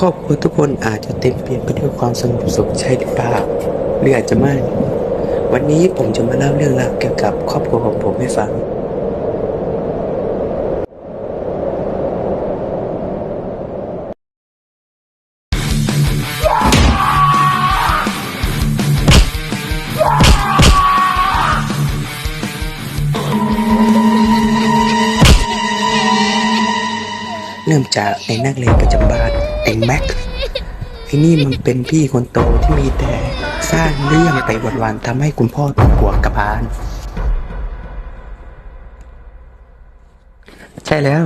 ครอบครัวทุกคนอาจจะเต็มเปี่ยมไปด้วยความสงบสุขใช่หรือเปล่าหรืออาจจะไม่ วันนี้ผมจะมาเล่าเรื่องราวเกี่ยวกับครอบครัวของผมให้ฟัง เริ่มจากไอ้นักเลงประจำบ้าน ไอ้แม็กไอ้นี่มันเป็นพี่คนโตที่มีแต่สร้างเรื่องไปวันๆทำให้คุณพ่อต้องกลัวกระบาลใช่แล้ว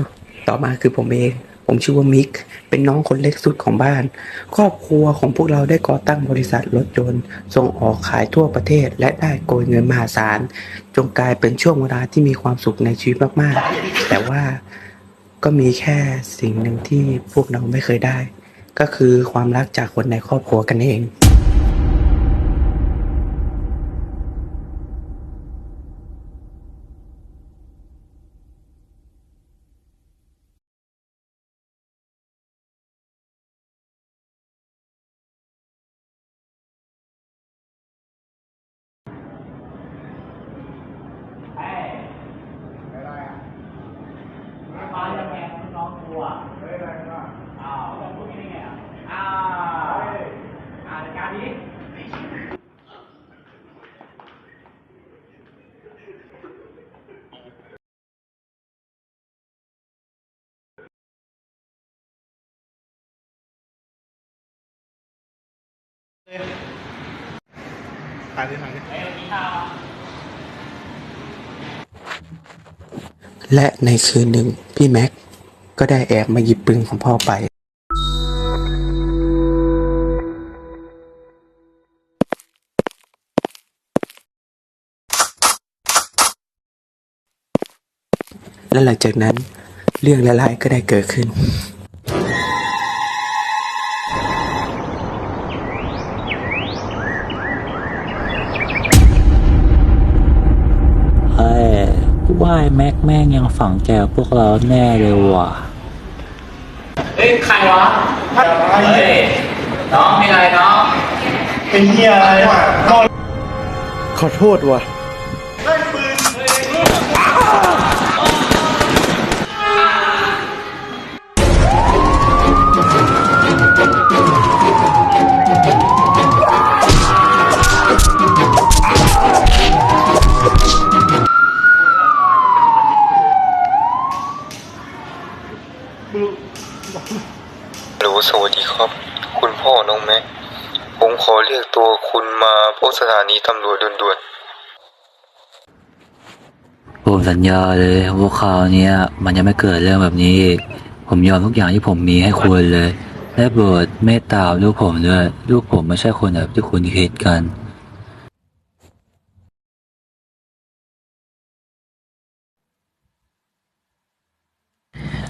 ต่อมาคือผมเอง ผมชื่อว่ามิก เป็นน้องคนเล็กสุดของบ้าน ครอบครัวของพวกเราได้ก่อตั้งบริษัทรถยนต์ ส่งออกขายทั่วประเทศ และได้โกยเงินมหาศาล จงกลายเป็นช่วงเวลาที่มีความสุขในชีวิตมากๆ แต่ว่าก็มีแค่สิ่งหนึ่งที่พวกเราไม่เคยได้ ก็คือความรักจากคนในครอบครัวกันเองานี้ ถ่ายดิถ่ายดิและในคืนหนึ่งพี่แม็กก็ได้แอบมาหยิบปืนของพ่อไป และหลังจากนั้นเรื่องร้ายๆก็ได้เกิดขึ้น เฮ้ยกูว่าไอ้แม็กแม่งยังฝังใจกับพวกเราแน่เลยว่ะ เฮ้ย ใครวะ เฮ้ย น้องมีอะไรน้อง เป็นเฮียอะไรวะนอนขอโทษว่ะ หลสวัสดีครับ คุณพ่อน้องแม็ก ผมขอเรียกตัวคุณมาพบสถานีตำรวจด่วนๆ ผมสัญญาเลยว่าคราวเนี้ยมันจะไม่เกิดเรื่องแบบนี้อีก ผมยอมทุกอย่างที่ผมมีให้คุณเลย และโปรดเมตตาลูกผมด้วย ลูกผมไม่ใช่คนแบบที่คุณคิดกัน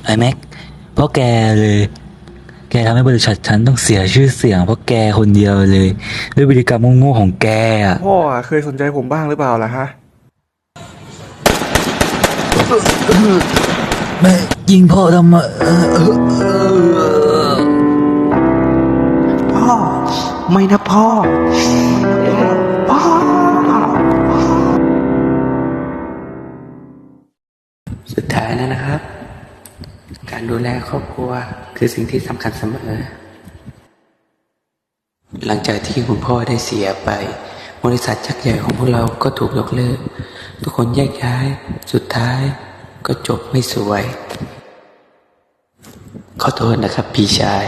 ไอ้แม็กเพราะแกเลยแก ทำให้บริษัทฉันต้องเสียชื่อเสียงเพราะแกคนเดียวเลย ด้วยพฤติกรรมโง่ๆของแกอะพ่ออะเคยสนใจผมบ้างหรือเปล่าล่ะฮะ แม่ยิงพ่อทำไมเออเออเออพ่อ ไม่นะพ่อ พ่อ สุดท้ายแล้วนะครับ การดูแลครอบครัว คือสิ่งที่สำคัญเสมอ หลังจากที่คุณพ่อได้เสียไป บริษัทยักใหญ่ของพวกเราก็ถูกยกเลิก ทุกคนแยกย้าย สุดท้ายก็จบไม่สวย ขอโทษนะครับ พี่ชาย